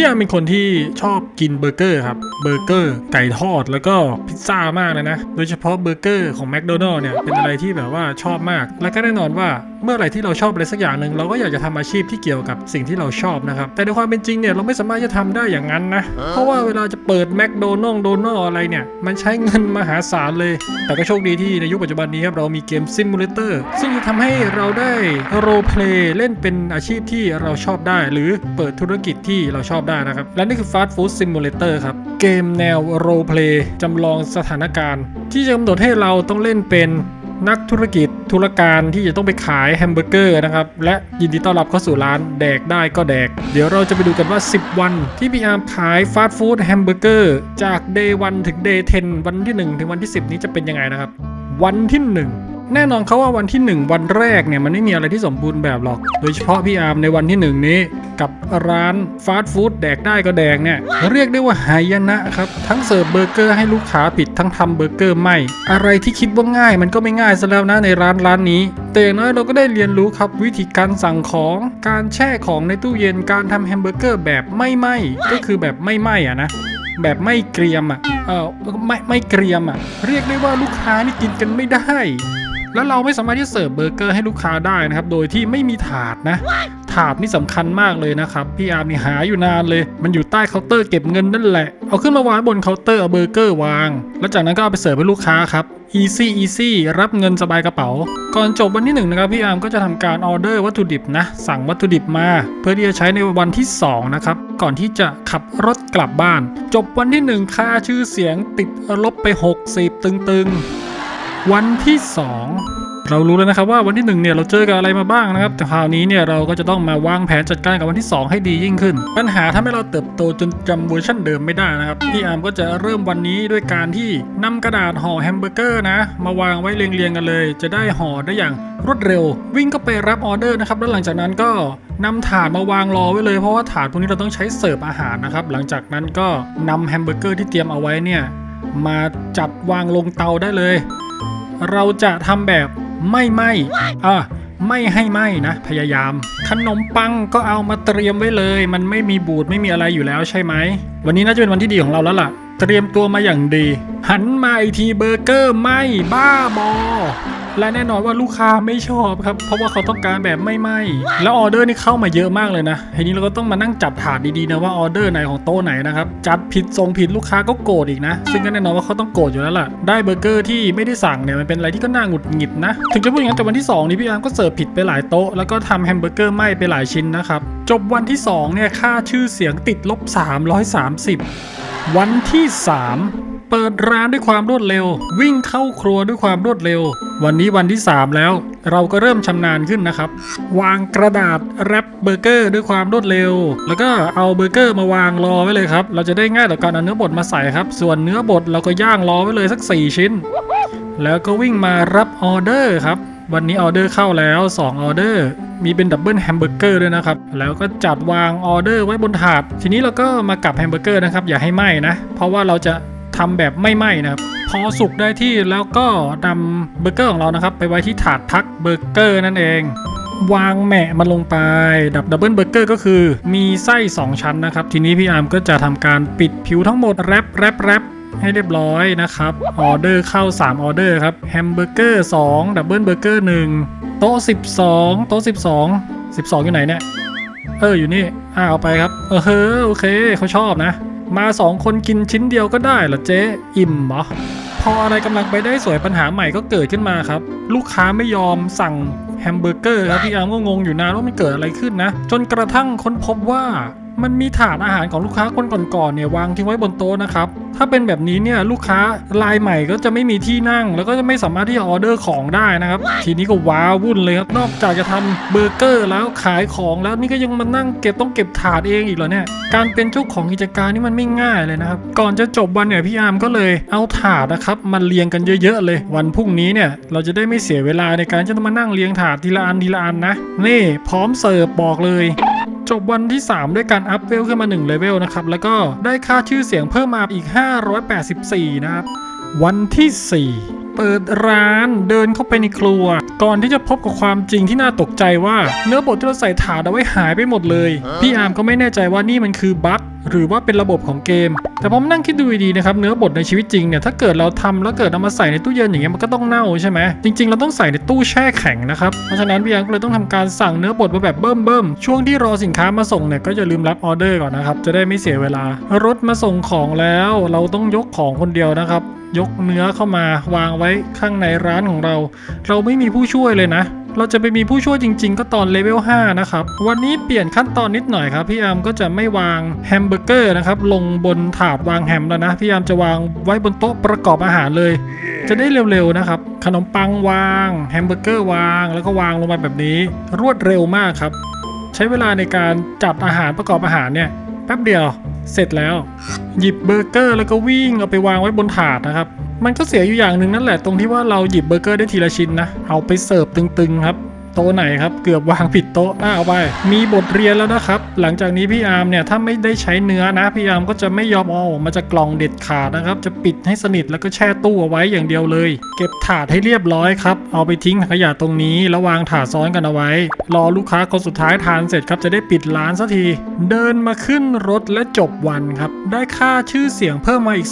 พี่ยามเป็นคนที่ชอบกินเบอร์เกอร์ครับ เบอร์เกอร์ไก่ทอดแล้วก็พิซซ่ามากเลยนะ โดยเฉพาะเบอร์เกอร์ของแมคโดนัลล์เนี่ยเป็นอะไรที่แบบว่าชอบมาก แล้วก็แน่นอนว่าเมื่อไหร่ที่เราชอบอะไรสักอย่างหนึ่งเราก็อยากจะทำอาชีพที่เกี่ยวกับสิ่งที่เราชอบนะครับ แต่ในความเป็นจริงเนี่ยเราไม่สามารถจะทำได้อย่างนั้นนะ เพราะว่าเวลาจะเปิดแมคโดนัลล์โดนัลอะไรเนี่ย มันใช้เงินมหาศาลเลย แต่ก็โชคดีที่ในยุคปัจจุบันนี้ครับเรามีเกมซิมูเลเตอร์ซึ่งจะทำให้เราได้โรเพลย์เล่นเป็นอาชีพที่เราชอบได้ หรือเปิดธุรกิจที่เราชอบได้นะครับ และนี่คือ Fast Food Simulator ครับเกมแนวโรเพลย์จำลองสถานการณ์ ที่จะกำหนดให้เราต้องเล่นเป็นนักธุรกิจ ธุรการที่จะต้องไปขายแฮมเบอร์เกอร์นะครับ และยินดีต้อนรับเข้าสู่ร้านแดกได้ก็แดก เดี๋ยวเราจะไปดูกันว่า 10 วันที่พี่อาร์มขายฟาสต์ฟู้ดแฮมเบอร์เกอร์จาก day 1 ถึง day 10 วันที่ 1 ถึงวันที่ 10 นี้จะเป็นยังไงนะครับ วันที่ 1 แน่นอนเขาว่าวันที่ 1 วันแรกเนี่ยมันไม่มีอะไรที่สมบูรณ์แบบหรอก โดยเฉพาะพี่อาร์มในวันที่ 1 นี้กับร้านฟาสต์ฟู้ดแดกได้ก็แดกเนี่ยเรียกได้ว่าหายนะครับ ทั้งเสิร์ฟเบอร์เกอร์ให้ลูกค้าผิดทั้งทำเบอร์เกอร์ไม่ อะไรที่คิดว่าง่ายมันก็ไม่ง่ายซะแล้วนะในร้านร้านนี้ แต่อย่างน้อยเราก็ได้เรียนรู้ครับวิธีการสั่งของการแช่ของในตู้เย็นการทำแฮมเบอร์เกอร์แบบไม่ไหม้ก็คือแบบไม่ไหม้อะนะแบบไม่เกรียมอะเออไม่ไม่เกรียมอะ เรียกได้ว่าลูกค้านี่กินกันไม่ได้ แล้วเราไม่สามารถที่จะเสิร์ฟเบอร์เกอร์ให้ลูกค้าได้นะครับ โดยที่ไม่มีถาดนะ ถาดนี่สำคัญมากเลยนะครับ พี่อาร์มนี่หาอยู่นานเลย มันอยู่ใต้เคาน์เตอร์เก็บเงินนั่นแหละ เอาขึ้นมาวางบนเคาน์เตอร์เอาเบอร์เกอร์วาง แล้วจากนั้นก็เอาไปเสิร์ฟให้ลูกค้าครับ easy easy รับเงินสบายกระเป๋า ก่อนจบวันที่หนึ่งนะครับพี่อาร์มก็จะทำการออเดอร์วัตถุดิบนะ สั่งวัตถุดิบมา เพื่อที่จะใช้ในวันที่สองนะครับ ก่อนที่จะขับรถกลับบ้าน จบวันที่หนึ่งค่าชื่อเสียงติดลบไป 60 ตึงๆ วันที่ 2 เรารู้แล้วนะครับว่าวันที่1เนี่ยเราเจอกับอะไรมาบ้างนะครับ แต่คราวนี้เนี่ยเราก็จะต้องมาวางแผนจัดการกับวันที่ 2 ให้ดียิ่งขึ้น ปัญหาทำให้เราเติบโตจนจำเวอร์ชันเดิมไม่ได้นะครับพี่อาร์มก็จะเริ่มวันนี้ด้วยการที่นำกระดาษห่อแฮมเบอร์เกอร์นะ มาวางไว้เรียงๆกันเลย จะได้ห่อได้อย่างรวดเร็ว วิ่งก็ไปรับออเดอร์นะครับแล้วหลังจากนั้นก็นำถาดมาวางรอไว้เลยเพราะว่าถาดพวกนี้เราต้องใช้เสิร์ฟอาหารนะครับ หลังจากนั้นก็นำแฮมเบอร์เกอร์ที่เตรียมเอาไว้เนี่ยมาจัดวางลงเตาได้เลย เราจะทำแบบไม่ไหมอะไม่ให้ไหมนะ พยายาม ขนมปังก็เอามาเตรียมไว้เลย มันไม่มีบูดไม่มีอะไรอยู่แล้วใช่ไหม วันนี้น่าจะเป็นวันที่ดีของเราแล้วล่ะ เตรียมตัวมาอย่างดี หันมาอีกทีเบอร์เกอร์ไม่บ้าบอ และแน่นอนว่าลูกค้าไม่ชอบครับ เพราะว่าเขาต้องการแบบไม่ไหมแล้วออเดอร์นี่เข้ามาเยอะมากเลยนะทีนี้เราก็ต้องมานั่งจัดถาดดีๆนะว่าออเดอร์ไหนของโต๊ะไหนนะครับจัดผิดส่งผิดลูกค้าก็โกรธอีกนะ ซึ่งก็แน่นอนว่าเขาต้องโกรธอยู่แล้วล่ะได้เบอร์เกอร์ที่ไม่ได้สั่งเนี่ยมันเป็นอะไรที่ก็น่าหงุดหงิดนะถึงจะพูดอย่างนั้นแต่วันที่สองนี้พี่อาร์มก็เสิร์ฟผิดไปหลายโต๊ะแล้วก็ทำแฮมเบอร์เกอร์ไหม้ไปหลายชิ้นนะครับจบวันที่สองเนี่ยค่าชื่อเสียงติดลบ330 วันที่ 3 เปิดร้านด้วยความรวดเร็ว วิ่งเข้าครัวด้วยความรวดเร็ว วันนี้วันที่ 3 แล้ว เราก็เริ่มชำนาญขึ้นนะครับ วางกระดาษแรปเบอร์เกอร์ด้วยความรวดเร็ว แล้วก็เอาเบอร์เกอร์มาวางรอไว้เลยครับ เราจะได้ง่ายต่อการเอาเนื้อบดมาใส่ครับ ส่วนเนื้อบดเราก็ย่างรอไว้เลยสัก 4 ชิ้น แล้วก็วิ่งมารับออเดอร์ครับวันนี้ออเดอร์เข้าแล้ว 2 ออเดอร์ มีเป็นดับเบิลแฮมเบอร์เกอร์ด้วยนะครับ แล้วก็จัดวางออเดอร์ไว้บนถาด ทีนี้เราก็มากับแฮมเบอร์เกอร์นะครับ อย่าให้ไหม้นะ เพราะว่าเราจะ ทำแบบไม่ไหม้นะครับ พอสุกได้ที่แล้วก็นำเบอร์เกอร์ของเรานะครับ ไปไว้ที่ถาดพักเบอร์เกอร์นั่นเอง วางแหมะมันลงไป ดับดับเบิลเบอร์เกอร์ก็คือ มีไส้ 2 ชั้นนะครับ ทีนี้พี่อาร์มก็จะทำการปิดผิวทั้งหมดแรปแรปแรปให้เรียบร้อยนะครับ ออเดอร์เข้า 3 ออเดอร์ครับ แฮมเบอร์เกอร์ 2 ดับเบิลเบอร์เกอร์ 1 โต๊ะ 12 โต๊ะ 12 12 อยู่ไหนเนี่ย เออ อยู่นี่ อ่าเอาไปครับ เออเฮ้อโอเค เขาชอบนะ มาสองคนกินชิ้นเดียวก็ได้เหรอเจ๊ อิ่มเหรอ พออะไรกำลังไปได้สวยปัญหาใหม่ก็เกิดขึ้นมาครับ ลูกค้าไม่ยอมสั่งแฮมเบอร์เกอร์ครับพี่อาร์มก็งงอยู่นานว่ามันเกิดอะไรขึ้นนะ จนกระทั่งค้นพบว่า มันมีถาดอาหารของลูกค้าคนก่อนๆเนี่ยวางทิ้งไว้บนโต๊ะนะครับ ถ้าเป็นแบบนี้เนี่ยลูกค้ารายใหม่ก็จะไม่มีที่นั่ง แล้วก็จะไม่สามารถที่จะออเดอร์ของได้นะครับ ทีนี้ก็ว้าวุ่นเลยครับ นอกจากจะทำเบอร์เกอร์แล้วขายของแล้วนี่ก็ยังมานั่งเก็บต้องเก็บถาดเองอีกเหรอเนี่ย การเป็นเจ้าของกิจการนี่มันไม่ง่ายเลยนะครับ ก่อนจะจบวันเนี่ยพี่อาร์มก็เลยเอาถาดนะครับมาเรียงกันเยอะ ๆ เลย วันพรุ่งนี้เนี่ยเราจะได้ไม่เสียเวลาในการจะต้องมานั่งเรียงถาดทีละอันทีละอันนะ นี่พร้อมเสิร์ฟบอกเลย จบวันที่ 3 ด้วยการอัพเวลขึ้นมา1เลเวลนะครับ แล้วก็ได้ค่าชื่อเสียงเพิ่มมาอีก 584 นะครับ วันที่ 4 เปิดร้านเดินเข้าไปในครัว ก่อนที่จะพบกับความจริงที่น่าตกใจว่า เนื้อบดที่เราใส่ถาดเอาไว้หายไปหมดเลย พี่อาร์มก็ไม่แน่ใจว่านี่มันคือบั๊กหรือว่าเป็นระบบของเกม แต่ผมนั่งคิดดูดีนะครับเนื้อบดในชีวิตจริงเนี่ยถ้าเกิดเราทำแล้วเกิดเอามาใส่ในตู้เย็นอย่างเงี้ยมันก็ต้องเน่าใช่ไหมจริง ๆ เราต้องใส่ในตู้แช่แข็งนะครับเพราะฉะนั้นพี่อาร์มก็เลยต้องทำการสั่งเนื้อบดมาแบบเบิ่มๆช่วงที่รอสินค้ามาส่งเนี่ยก็อย่าลืมรับออเดอร์ก่อนนะครับจะได้ไม่เสียเวลารถมาส่งของแล้วเราต้องยกของคนเดียวนะครับยกเนื้อเข้ามาวางไว้ข้างในร้านของเรา เราไม่มีผู้ช่วยเลยนะ เราจะไปมีผู้ช่วยจริง ๆ ก็ตอนเลเวล5นะครับ วันนี้เปลี่ยนขั้นตอนนิดหน่อยครับ พี่อาร์มก็จะไม่วางแฮมเบอร์เกอร์นะครับลงบนถาดวางแฮมแล้วนะ พี่อาร์มจะวางไว้บนโต๊ะประกอบอาหารเลย จะได้เร็วๆนะครับ ขนมปังวางแฮมเบอร์เกอร์วาง แล้วก็วางลงมาแบบนี้ รวดเร็วมากครับ ใช้เวลาในการจัดอาหารประกอบอาหารเนี่ยแป๊บเดียวเสร็จแล้ว หยิบเบอร์เกอร์แล้วก็วิ่งเอาไปวางไว้บนถาดนะครับ มันก็เสียอยู่อย่างหนึ่งนั่นแหละตรงที่ว่าเราหยิบเบอร์เกอร์ได้ทีละชิ้นนะ เอาไปเสิร์ฟตึงๆครับ โต๊ะไหนครับเกือบวางผิดโต๊ะอะเอาไป มีบทเรียนแล้วนะครับ หลังจากนี้พี่อาร์มเนี่ยถ้าไม่ได้ใช้เนื้อนะพี่อาร์มก็จะไม่ยอมเอาออกมาจากกล่องเด็ดขาดนะครับ จะปิดให้สนิทแล้วก็แช่ตู้เอาไว้อย่างเดียวเลย เก็บถาดให้เรียบร้อยครับเอาไปทิ้งถังขยะตรงนี้แล้ววางถาดซ้อนกันเอาไว้ รอลูกค้าคนสุดท้ายทานเสร็จครับจะได้ปิดร้านสักที เดินมาขึ้นรถและจบวันครับได้ค่าชื่อเสียงเพิ่มมาอีก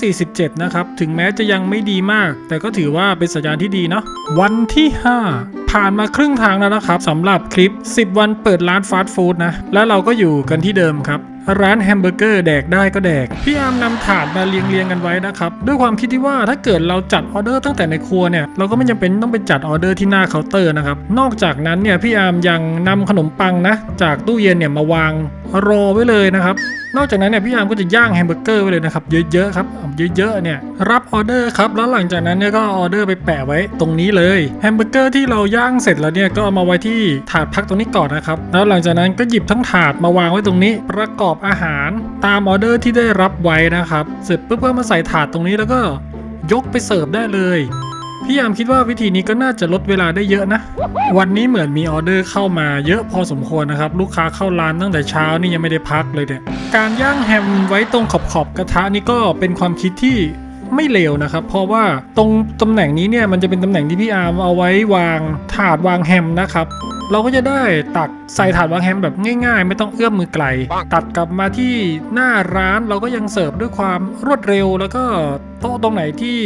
247นะครับถึงแม้จะยังไม่ดีมาก แต่ก็ถือว่าเป็นสัญญาณที่ดีเนาะวันที่ 5ผ่านมาครึ่งทางแล้วนะครับสำหรับคลิป 10 วันเปิดร้านฟาสต์ฟู้ดนะ และเราก็อยู่กันที่เดิมครับร้านแฮมเบอร์เกอร์แดกได้ก็แดก พี่อามนำถาดมาเรียงเรียงกันไว้นะครับ ด้วยความคิดที่ว่าถ้าเกิดเราจัดออเดอร์ตั้งแต่ในครัวเนี่ย เราก็ไม่จำเป็นต้องไปจัดออเดอร์ที่หน้าเคาน์เตอร์นะครับ นอกจากนั้นเนี่ยพี่อามยังนำขนมปังนะ จากตู้เย็นเนี่ยมาวางรอไว้เลยนะครับนอกจากนั้นเนี่ยพี่อามก็จะย่างแฮมเบอร์เกอร์ไว้เลยนะครับเยอะๆครับเยอะๆเนี่ยรับออเดอร์ครับแล้วหลังจากนั้นเนี่ยก็อออเดอร์ไปแปะไว้ตรงนี้เลยแฮมเบอร์เกอร์ที่เราย่างเสร็จแล้วเนี่ยก็เอามาไว้ที่ถาดพักตรงนี้ก่อนนะครับแล้วหลังจากนั้นก็หยิบทั้งถาดมาวางไว้ตรงนี้ประกอบอบอาหารตามออเดอร์ที่ได้รับไว้นะครับ เสร็จปุ๊บก็มาใส่ถาดตรงนี้แล้วก็ยกไปเสิร์ฟได้เลย พี่ยามคิดว่าวิธีนี้ก็น่าจะลดเวลาได้เยอะนะ วันนี้เหมือนมีออเดอร์เข้ามาเยอะพอสมควรนะครับ ลูกค้าเข้าร้านตั้งแต่เช้านี่ยังไม่ได้พักเลยเนี่ยการย่างแฮมไว้ตรงขอบขอบกระทะนี่ก็เป็นความคิดที่ไม่เลวนะครับ เพราะว่าตรงตำแหน่งนี้เนี่ยมันจะเป็นตำแหน่งที่พี่อาร์มเอาไว้วางถาดวางแฮมนะครับ เราก็จะได้ตักใส่ถาดวางแฮมแบบง่ายๆ ไม่ต้องเอื้อมมือไกล ตัดกลับมาที่หน้าร้านเราก็ยังเสิร์ฟด้วยความรวดเร็ว แล้วก็โต๊ะตรงไหนที่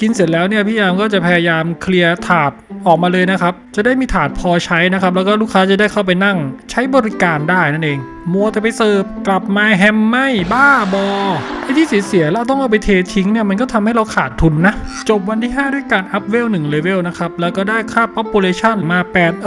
กินเสร็จแล้วเนี่ยพี่ยามก็จะพยายามเคลียร์ถาด ออกมาเลยนะครับ จะได้มีถาดพอใช้นะครับ แล้วก็ลูกค้าจะได้เข้าไปนั่งใช้บริการได้นั่นเอง มัวแต่ไปเสิร์ฟกลับมาแฮมไม่บ้าบอไอ้ที่เสียๆแล้วต้องเอาไปเททิ้งเนี่ยมันก็ทำให้เราขาดทุนนะ จบวันที่ 5 ด้วยการอัพเวล1เลเวลนะครับ แล้วก็ได้ค่า population มา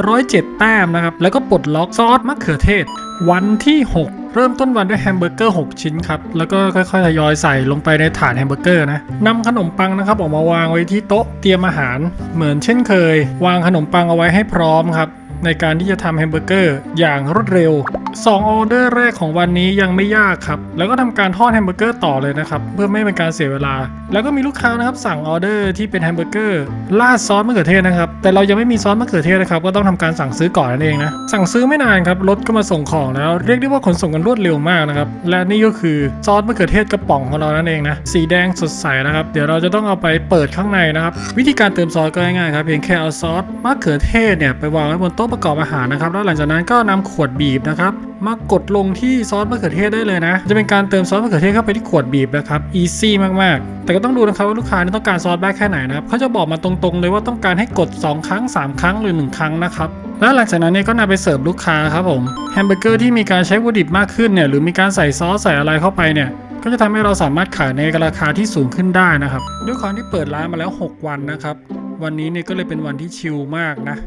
807 แต้มนะครับ แล้วก็ปลดล็อกซอสมะเขือเทศ วันที่ 6 เริ่มต้นวันด้วยแฮมเบอร์เกอร์ 6 ชิ้นครับ แล้วก็ค่อยๆทยอยใส่ลงไปในถาดแฮมเบอร์เกอร์นะนำขนมปังนะครับออกมาวางไว้ที่โต๊ะเตรียมอาหาร เหมือนเช่นเคย วางขนมปังเอาไว้ให้พร้อมครับในการที่จะทำแฮมเบอร์เกอร์อย่างรวดเร็ว 2ออเดอร์แรกของวันนี้ยังไม่ยากครับ แล้วก็ทำการทอดแฮมเบอร์เกอร์ต่อเลยนะครับ เพื่อไม่เป็นการเสียเวลา แล้วก็มีลูกค้านะครับสั่งออเดอร์ที่เป็นแฮมเบอร์เกอร์ราดซอสมะเขือเทศนะครับ แต่เรายังไม่มีซอสมะเขือเทศนะครับ ก็ต้องทำการสั่งซื้อก่อนนั่นเองนะ สั่งซื้อไม่นานครับ รถก็มาส่งของแล้ว เรียกได้ว่าขนส่งกันรวดเร็วมากนะครับ และนี่ก็คือซอสมะเขือเทศกระป๋องของเรานั่นเองนะ สีแดงสดใสนะครับ เดี๋ยวเราจะต้องเอาไปเปิดข้างในนะครับ วิธีการเติมซอสก็ง่ายๆครับ เพียงแค่เอาซอสมะเขือเทศเนี่ยไปวางไว้บนโต๊ะประกอบอาหารนะครับ แล้วหลังจากนั้นก็นำขวดบีบนะครับมากดลงที่ซอสมะเขือเทศได้เลยนะ จะเป็นการเติมซอสมะเขือเทศเข้าไปที่ขวดบีบนะครับอีซี่มากๆ แต่ก็ต้องดูนะครับว่าลูกค้านี่ต้องการซอสมากแค่ไหนนะครับเขาจะบอกมาตรงๆ เลยว่าต้องการให้กด 2 ครั้ง 3 ครั้งหรือ 1 ครั้งนะครับแล้วหลังจากนั้นเนี่ยก็นำไปเสิร์ฟลูกค้าครับผมแฮมเบอร์เกอร์ที่มีการใช้วัตถุดิบมากขึ้นเนี่ยหรือมีการใส่ซอสใส่อะไรเข้าไปเนี่ยก็จะทำให้เราสามารถขายในราคาที่สูงขึ้นได้นะครับด้วยความที่เปิดร้านมาแล้ว 6 วันนะครับวันนี้เนี่ยก็เลยเป็นวันที่ชิลมากนะ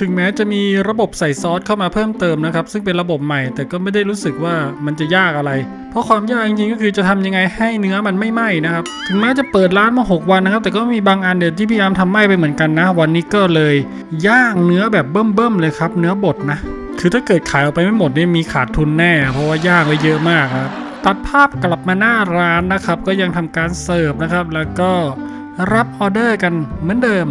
ถึงแม้จะมีระบบใส่ซอสเข้ามาเพิ่มเติมนะครับ ซึ่งเป็นระบบใหม่แต่ก็ไม่ได้รู้สึกว่ามันจะยากอะไร เพราะความยากจริงๆก็คือจะทำยังไงให้เนื้อมันไม่ไหม้นะครับ ถึงแม้จะเปิดร้านมา 6 วันนะครับ แต่ก็มีบางอันเดี๋ยวที่พี่อาร์มทำไหม้ไปเหมือนกันนะ วันนี้ก็เลยย่างเนื้อแบบเบิ่มๆเลยครับ เนื้อบดนะ คือถ้าเกิดขายออกไปไม่หมดนี่มีขาดทุนแน่ เพราะว่าย่างไว้เยอะมากครับตัดภาพกลับมาหน้าร้านนะครับ ก็ยังทำการเสิร์ฟนะครับ แล้วก็รับออเดอร์กันเหมือนเดิม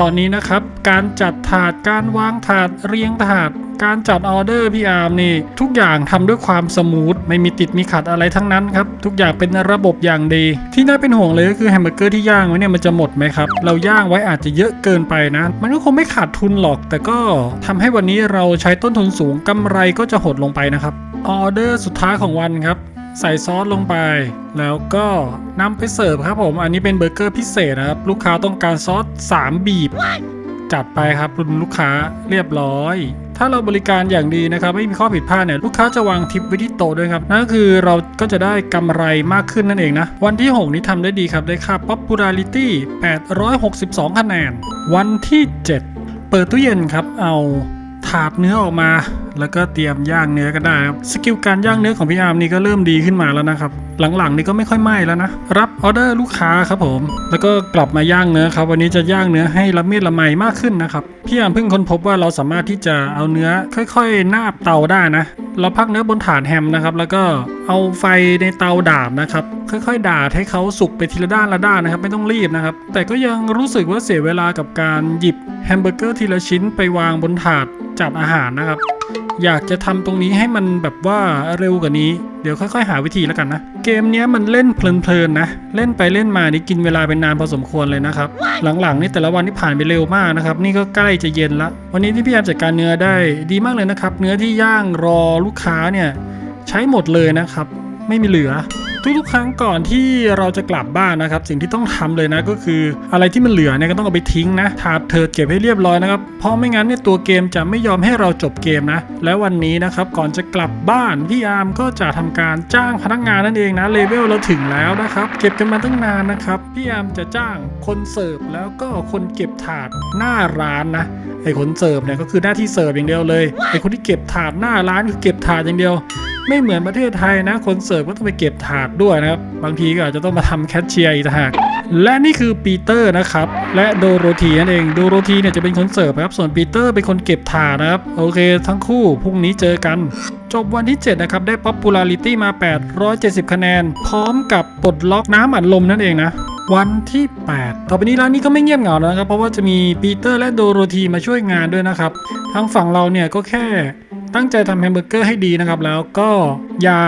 ตอนนี้นะครับ การจัดถาดการวางถาดเรียงถาด การจัดออเดอร์พี่อาร์มนี่ ทุกอย่างทำด้วยความสมูทไม่มีติดมีขัดอะไรทั้งนั้นครับทุกอย่างเป็นระบบอย่างดี ที่น่าเป็นห่วงเลยก็คือแฮมเบอร์เกอร์ที่ย่างไว้เนี่ยมันจะหมดไหมครับเราย่างไว้อาจจะเยอะเกินไปนะ มันก็คงไม่ขาดทุนหรอก แต่ก็ทำให้วันนี้เราใช้ต้นทุนสูงกำไรก็จะหดลงไปนะครับออเดอร์สุดท้ายของวันครับ ใส่ซอสลงไป แล้วก็นำไปเสิร์ฟครับผมอันนี้เป็นเบอร์เกอร์พิเศษนะครับ ลูกค้าต้องการซอส3 บีบ จัดไปครับคุณลูกค้าเรียบร้อย ถ้าเราบริการอย่างดีนะครับ ไม่มีข้อผิดพลาดเนี่ยลูกค้าจะวางทิปไว้ที่โต๊ะด้วยครับนั่นก็คือเราก็จะได้กำไรมากขึ้นนั่นเองนะ วันที่ 6 นี้ทำได้ดีครับได้ค่า popularity 862 คะแนน วันที่ 7 เปิดตู้เย็นครับเอาถาดเนื้อออกมา แล้วก็เตรียมย่างเนื้อก็ได้ครับสกิลการย่างเนื้อของพี่อาร์มนี่ก็เริ่มดีขึ้นมาแล้วนะครับหลังๆนี่ก็ไม่ค่อยไหม้แล้วนะรับออเดอร์ลูกค้าครับผม แล้วก็กลับมาย่างเนื้อครับวันนี้จะย่างเนื้อให้ละเมียดละไมมากขึ้นนะครับพี่อาร์มเพิ่งค้นพบว่าเราสามารถที่จะเอาเนื้อค่อยๆนาบเตาได้นะ เราพักเนื้อบนถาดแฮมนะครับ แล้วก็เอาไฟในเตาดาบนะครับ ค่อยๆ ดาดให้เขาสุกไปทีละด้านละด้านนะครับ ไม่ต้องรีบนะครับ แต่ก็ยังรู้สึกว่าเสียเวลากับการหยิบแฮมเบอร์เกอร์ทีละชิ้นไปวางบนถาดจัดอาหารนะครับอยากจะทำตรงนี้ให้มันแบบว่าเร็วกว่านี้ เดี๋ยวค่อยๆ หาวิธีแล้วกันนะ เกมนี้มันเล่นเพลินๆนะ เล่นไปเล่นมานี่กินเวลาเป็นนานพอสมควรเลยนะครับ หลังๆนี่แต่ละวันที่ผ่านไปเร็วมากนะครับ นี่ก็ใกล้จะเย็นละ วันนี้ที่พี่แอมจัดการเนื้อได้ดีมากเลยนะครับ เนื้อที่ย่างรอลูกค้าเนี่ยใช้หมดเลยนะครับ ไม่มีเหลือ ทุกๆ ครั้งก่อนที่เราจะกลับบ้านนะครับ สิ่งที่ต้องทำเลยนะก็คืออะไรที่มันเหลือเนี่ยก็ต้องเอาไปทิ้งนะถาดเถิดเก็บให้เรียบร้อยนะครับเพราะไม่งั้นเนี่ยตัวเกมจะไม่ยอมให้เราจบเกมนะ และวันนี้นะครับก่อนจะกลับบ้านพี่อาร์มก็จะทำการจ้างพนักงานนั่นเองนะเลเวลเราถึงแล้วนะครับเก็บกันมาตั้งนานนะครับพี่อาร์มจะจ้างคนเสิร์ฟแล้วก็คนเก็บถาดหน้าร้านนะไอ้คนเสิร์ฟเนี่ยก็คือหน้าที่เสิร์ฟอย่างเดียวเลยไอ้คนที่เก็บถาดหน้าร้านคือเก็บถาดอย่างเดียว ไม่เหมือนประเทศไทยนะ คนเสิร์ฟก็ต้องไปเก็บถาดด้วยนะครับ บางทีก็อาจจะต้องมาทำแคชเชียร์อีกต่างและนี่คือปีเตอร์นะครับ และโดโรธีนั่นเอง โดโรธีเนี่ยจะเป็นคนเสิร์ฟครับ ส่วนปีเตอร์เป็นคนเก็บถาดนะครับ โอเค ทั้งคู่พรุ่งนี้เจอกัน จบวันที่ 7 นะครับ ได้ popularity มา 870 คะแนน พร้อมกับปลดล็อกน้ำอัดลมนั่นเองนะวันที่ 8 ต่อไปนี้ร้านนี้ก็ไม่เงียบเหงาแล้วนะครับ เพราะว่าจะมีปีเตอร์และโดโรธีมาช่วยงานด้วยนะครับ ทางฝั่งเราเนี่ยก็แค่ ตั้งใจทำแฮมเบอร์เกอร์ให้ดีนะครับ แล้วก็อย่า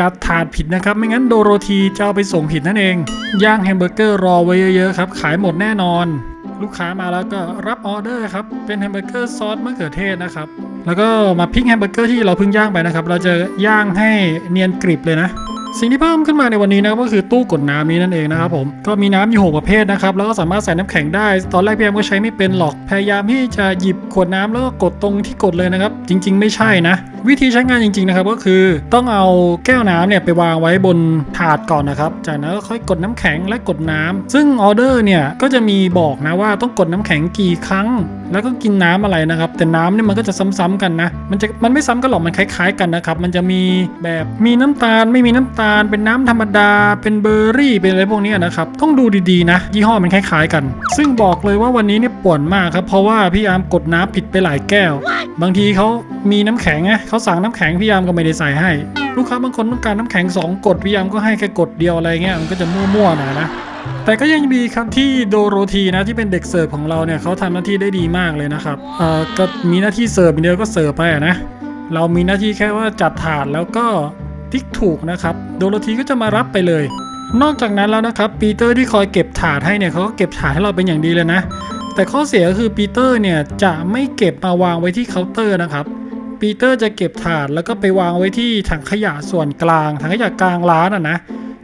จัดถาดผิดนะครับ ไม่งั้นโดโรธีจะเอาไปส่งผิดนั่นเอง ย่างแฮมเบอร์เกอร์รอไว้เยอะๆครับ ขายหมดแน่นอน ลูกค้ามาแล้วก็รับออเดอร์ครับ เป็นแฮมเบอร์เกอร์ซอสมะเขือเทศนะครับ แล้วก็มาพริกแฮมเบอร์เกอร์ที่เราเพิ่งย่างไปนะครับ เราจะย่างให้เนียนกริบเลยนะ สิ่งที่เพิ่มขึ้นมาในวันนี้นะครับก็คือตู้กดน้ำนี้นั่นเองนะครับผมก็มีน้ำอยู่หกประเภทนะครับแล้วก็สามารถใส่น้ำแข็งได้ ตอนแรกพี่แอมก็ใช้ไม่เป็นหรอกพยายามที่จะหยิบขวดน้ำแล้วก็กดตรงที่กดเลยนะครับจริง ๆ ไม่ใช่นะ วิธีใช้งานจริง ๆ นะครับ ก็คือต้องเอาแก้วน้ำเนี่ยไปวางไว้บนถาดก่อนนะครับ จากนั้นก็ค่อยกดน้ำแข็งและกดน้ำซึ่งออเดอร์เนี่ยก็จะมีบอกนะว่าต้องกดน้ำแข็งกี่ครั้ง แล้วก็กินน้ำอะไรนะครับ แต่น้ำเนี่ยมันก็จะซ้ำๆกันนะ มันจะมันไม่ซ้ำกันหรอกมันคล้าย ๆ กันนะครับมันจะมีแบบมีน้ำตาลไม่มีน้ำตาลเป็นน้ำธรรมดา เป็นเบอร์รี่ เป็นอะไรพวกนี้นะครับ ต้องดูดีๆนะ ยี่ห้อมันคล้ายๆกัน ซึ่งบอกเลยว่าวันนี้เนี่ยป่วนมากครับ เพราะว่าพี่อาร์มกดน้ำผิดไปหลายแก้ว บางทีเขามีน้ำแข็งไงเขาสั่งน้ำแข็งพี่อาร์มก็ไม่ได้ใส่ให้ ลูกค้าบางคนต้องการน้ำแข็งสองกดพี่อาร์มก็ให้แค่กดเดียวอะไรเงี้ย มันก็จะมั่วๆหน่อยนะแต่ก็ยังดีครับที่โดโรธีนะที่เป็นเด็กเสิร์ฟของเราเนี่ยเขาทำหน้าที่ได้ดีมากเลยนะครับเอ่อก็มีหน้าที่เสิร์ฟอย่างเดียวก็เสิร์ฟไปนะเรามีหน้าที่แค่ว่าจัดถาดแล้วก็ติ๊กถูกนะครับ โดโรธีก็จะมารับไปเลย นอกจากนั้นแล้วนะครับปีเตอร์ที่คอยเก็บถาดให้เนี่ยเขาก็เก็บถาดให้เราเป็นอย่างดีเลยนะ แต่ข้อเสียก็คือปีเตอร์เนี่ยจะไม่เก็บมาวางไว้ที่เคาน์เตอร์นะครับปีเตอร์จะเก็บถาดแล้วก็ไปวางไว้ที่ถังขยะส่วนกลางถังขยะกลางร้านอะนะ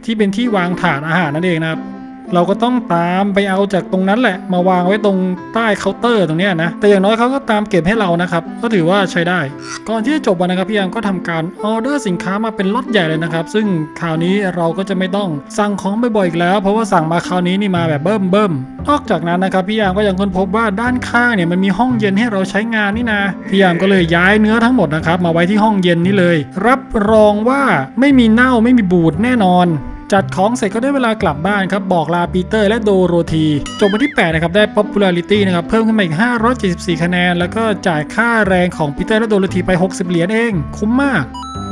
ที่เป็นที่วางถาดอาหารนั่นเองนะครับ เราก็ต้องตามไปเอาจากตรงนั้นแหละ มาวางไว้ตรงใต้เคาน์เตอร์ตรงนี้นะ แต่อย่างน้อยเขาก็ตามเก็บให้เรานะครับ ก็ถือว่าใช้ได้ ก่อนที่จะจบวันนะครับพี่ยามก็ทำการออเดอร์สินค้ามาเป็นล็อตใหญ่เลยนะครับ ซึ่งคราวนี้เราก็จะไม่ต้องสั่งของบ่อยๆอีกแล้ว เพราะว่าสั่งมาคราวนี้นี่มาแบบเบิ่มเบิ่มนอกจากนั้นนะครับพี่ยามก็ยังค้นพบว่าด้านข้างเนี่ยมันมีห้องเย็นให้เราใช้งานนี่นะพี่ยามก็เลยย้ายเนื้อทั้งหมดนะครับมาไว้ที่ห้องเย็นนี้เลย รับรองว่าไม่มีเน่าไม่มีบูดแน่นอน จัดของเสร็จก็ได้เวลากลับบ้านครับ บอกลาปีเตอร์และโดโรธีจบวันที่ 8 นะครับ ได้ popularity นะครับ เพิ่มขึ้นมาอีก 574 คะแนน แล้วก็จ่ายค่าแรงของปีเตอร์และโดโรธีไป 60 เหรียญเอง คุ้มมาก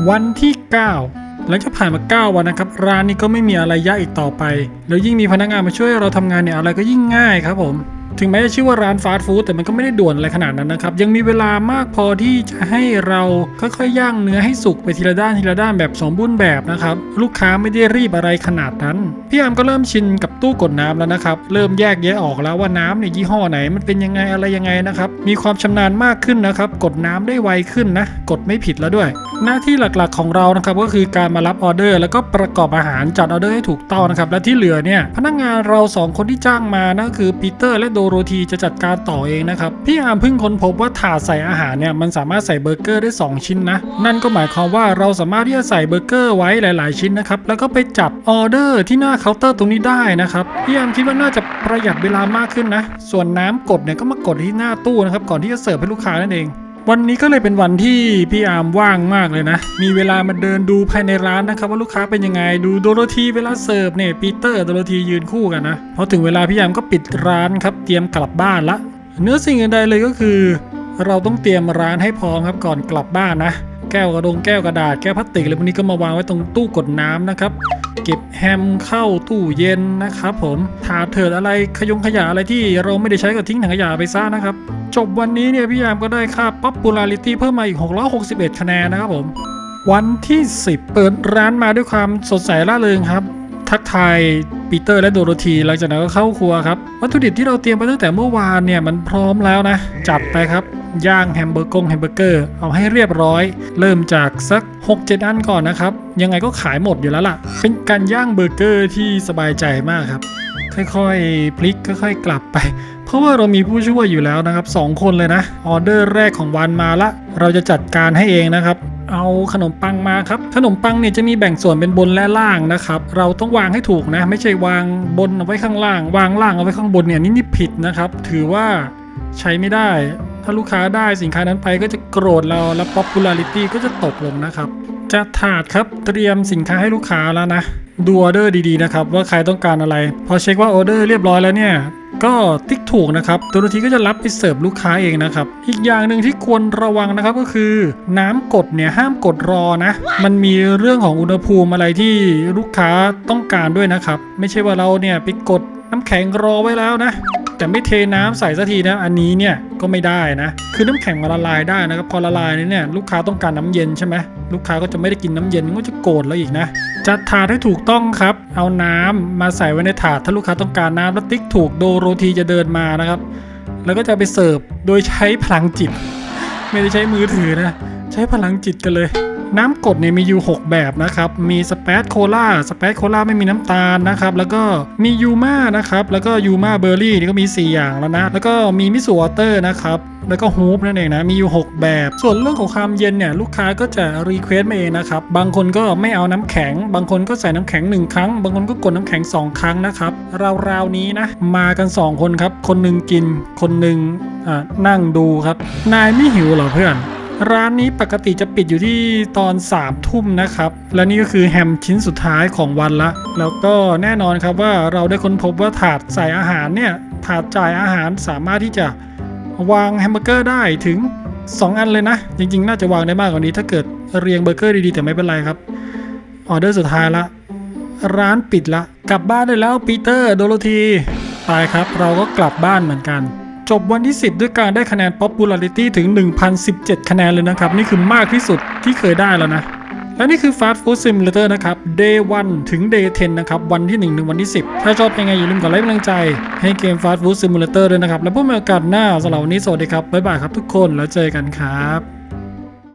วันที่ 9หลังจากผ่านมา 9 วันนะครับ ร้านนี้ก็ไม่มีอะไรยากอีกต่อไป แล้วยิ่งมีพนักงานมาช่วยเราทำงานเนี่ยอะไรก็ยิ่งง่ายครับผม ถึงแม้จะชื่อว่าร้านฟาสต์ฟู้ดแต่มันก็ไม่ได้ด่วนอะไรขนาดนั้นนะครับ ยังมีเวลามากพอที่จะให้เราค่อยๆย่างเนื้อให้สุกไปทีละด้านทีละด้านแบบสมบูรณ์แบบนะครับ ลูกค้าไม่ได้รีบอะไรขนาดนั้น พี่อามก็เริ่มชินกับตู้กดน้ำแล้วนะครับ เริ่มแยกแยะออกแล้วว่าน้ำเนี่ยยี่ห้อไหนมันเป็นยังไงอะไรยังไงนะครับ มีความชำนาญมากขึ้นนะครับ กดน้ำได้ไวขึ้นนะ กดไม่ผิดแล้วด้วย หน้าที่หลักๆของเรานะครับก็คือการมารับออเดอร์ แล้วก็ประกอบอาหารจัดออเดอร์ให้ถูกต้องนะครับและที่เหลือเนี่ยพนักงานเราสองคนที่จ้างมานะคือปีเตอร์และโดโรธีจะจัดการต่อเองนะครับ พี่อาร์มเพิ่งค้นพบว่าถาดใส่อาหารเนี่ยมันสามารถใส่เบอร์เกอร์ได้ 2 ชิ้นนะ นั่นก็หมายความว่าเราสามารถที่จะใส่เบอร์เกอร์ไว้หลาย ๆ ชิ้นนะครับ แล้วก็ไปจับออเดอร์ที่หน้าเคาน์เตอร์ตรงนี้ได้นะครับ พี่อาร์มคิดว่าน่าจะประหยัดเวลามากขึ้นนะ ส่วนน้ำกดเนี่ยก็มากดที่หน้าตู้นะครับ ก่อนที่จะเสิร์ฟให้ลูกค้านั่นเอง วันนี้ก็เลยเป็นวันที่พี่อาร์มว่างมากเลยนะ มีเวลามาเดินดูภายในร้านนะครับ ว่าลูกค้าเป็นยังไง ดูโดโรธีเวลาเสิร์ฟเนี่ยปีเตอร์โดโรธียืนคู่กันนะพอถึงเวลาพี่อาร์มก็ปิดร้านครับ เตรียมกลับบ้านละ เนื้อสิ่งอื่นใดเลยก็คือ เราต้องเตรียมร้านให้พร้อมครับก่อนกลับบ้านนะ แก้วกระดงแก้วกระดาษแก้วพลาสติกอะไรพวกนี้ก็มาวางไว้ตรงตู้กดน้ำนะครับเก็บแฮมเข้าตู้เย็นนะครับผมถาดเถิดอะไรขยงขยะอะไรที่เราไม่ได้ใช้ก็ทิ้งถังขยะไปซะนะครับ จบวันนี้เนี่ยพี่ยามก็ได้ค่า popularity เพิ่มมาอีก 661 คะแนนนะครับผม วันที่ 10 เปิดร้านมาด้วยความสดใสร่าเริงครับ ทักทายปีเตอร์และโดโรธีหลังจากนั้นก็เข้าครัวครับ วัตถุดิบที่เราเตรียมไปตั้งแต่เมื่อวานเนี่ยมันพร้อมแล้วนะ จัดไปครับย่างแฮมเบอร์กงแฮมเบอร์เกอร์เอาให้เรียบร้อย เริ่มจากสัก 6-7 อันก่อนนะครับ ยังไงก็ขายหมดอยู่แล้วล่ะ เป็นการย่างเบอร์เกอร์ที่สบายใจมากครับ ค่อยๆ พลิกค่อยๆ กลับไป เพราะว่าเรามีผู้ช่วยอยู่แล้วนะครับสองคนเลยนะ ออเดอร์แรกของวันมาละ เราจะจัดการให้เองนะครับ เอาขนมปังมาครับ ขนมปังเนี่ยจะมีแบ่งส่วนเป็นบนและล่างนะครับ เราต้องวางให้ถูกนะ ไม่ใช่วางบนเอาไว้ข้างล่าง วางล่างเอาไว้ข้างบนเนี่ยนี่นี่ผิดนะครับ ถือว่าใช้ไม่ได้ ถ้าลูกค้าได้สินค้านั้นไปก็จะโกรธเราและ popularity ก็จะตกลงนะครับ จะถาดครับเตรียมสินค้าให้ลูกค้าแล้วนะ ดูออเดอร์ดีๆนะครับ ว่าใครต้องการอะไร พอเช็คว่าออเดอร์เรียบร้อยแล้วเนี่ยก็ติ๊กถูกนะครับตัวทีก็จะรับไปเสิร์ฟลูกค้าเองนะครับ อีกอย่างหนึ่งที่ควรระวังนะครับก็คือ น้ำกดเนี่ยห้ามกดรอนะ มันมีเรื่องของอุณหภูมิอะไรที่ลูกค้าต้องการด้วยนะครับ ไม่ใช่ว่าเราเนี่ยไปกดน้ำแข็งรอไว้แล้วนะ แต่ไม่เทน้ำใส่สักทีนะอันนี้เนี่ยก็ไม่ได้นะ คือน้ำแข็งมาละลายได้นะครับพอละลายเนี่ยลูกค้าต้องการน้ำเย็นใช่ไหมลูกค้าก็จะไม่ได้กินน้ำเย็นก็จะโกรธแล้วอีกนะจัดถาดให้ถูกต้องครับ เอาน้ำมาใส่ไว้ในถาดถ้าลูกค้าต้องการน้ำแล้วติ๊กถูกโดโรธีจะเดินมานะครับ แล้วก็จะไปเสิร์ฟโดยใช้พลังจิต ไม่ได้ใช้มือถือนะ ใช้พลังจิตกันเลย น้ำกดเนี่ยมีอยู่6แบบนะครับ มีสเปซโคลาสเปซโคลาไม่มีน้ำตาลนะครับ แล้วก็มียูมานะครับ แล้วก็ยูมาเบอร์รี่นี่ก็มี 4 อย่างแล้วนะ แล้วก็มีมิสูวอเตอร์นะครับแล้วก็ฮูปนั่นเองนะมีอยู่ 6 แบบ ส่วนเรื่องของความเย็นเนี่ยลูกค้าก็จะรีเควสต์มาเองนะครับบางคนก็ไม่เอาน้ำแข็ง บางคนก็ใส่น้ำแข็ง 1 ครั้ง บางคนก็กดน้ำแข็ง 2 ครั้งนะครับราวๆนี้นะมากัน 2 คนครับ คนหนึ่งกิน คนหนึ่งนั่งดูครับ นายไม่หิวเหรอเพื่อน ร้านนี้ปกติจะปิดอยู่ที่ตอน3ามทุ่มนะครับ และนี่ก็คือแฮมชิ้นสุดท้ายของวันละ แล้วก็แน่นอนครับว่าเราได้ค้นพบว่าถาดใส่อาหารเนี่ยถาดจ่ายอาหารสามารถที่จะวางแฮมเบอร์เกอร์ได้ถึง 2 อันเลยนะ จริง ๆ น่าจะวางได้มากกว่านี้ถ้าเกิดเรียงเบอร์เกอร์ดีๆแต่ไม่เป็นไรครับออเดอร์สุดท้ายละร้านปิดละ กลับบ้านได้แล้วปีเตอร์โดโรธีไปครับ เราก็กลับบ้านเหมือนกัน จบวันที่ 10 ด้วยการได้คะแนน popularity ถึง 1,017 คะแนนเลยนะครับ นี่คือมากที่สุดที่เคยได้แล้วนะ และนี่คือ Fast Food Simulator นะครับ Day 1 ถึง Day 10 นะครับ วันที่ 1 ถึงวันที่ 10 ถ้าชอบยังไงอย่าลืมกดไลค์เป็นกำลังใจ ให้เกม Fast Food Simulator ด้วยนะครับ แล้วพบกันโอกาสหน้าสำหรับวันนี้สวัสดีครับ บ๊ายบายครับทุกคนแล้วเจอกันครับ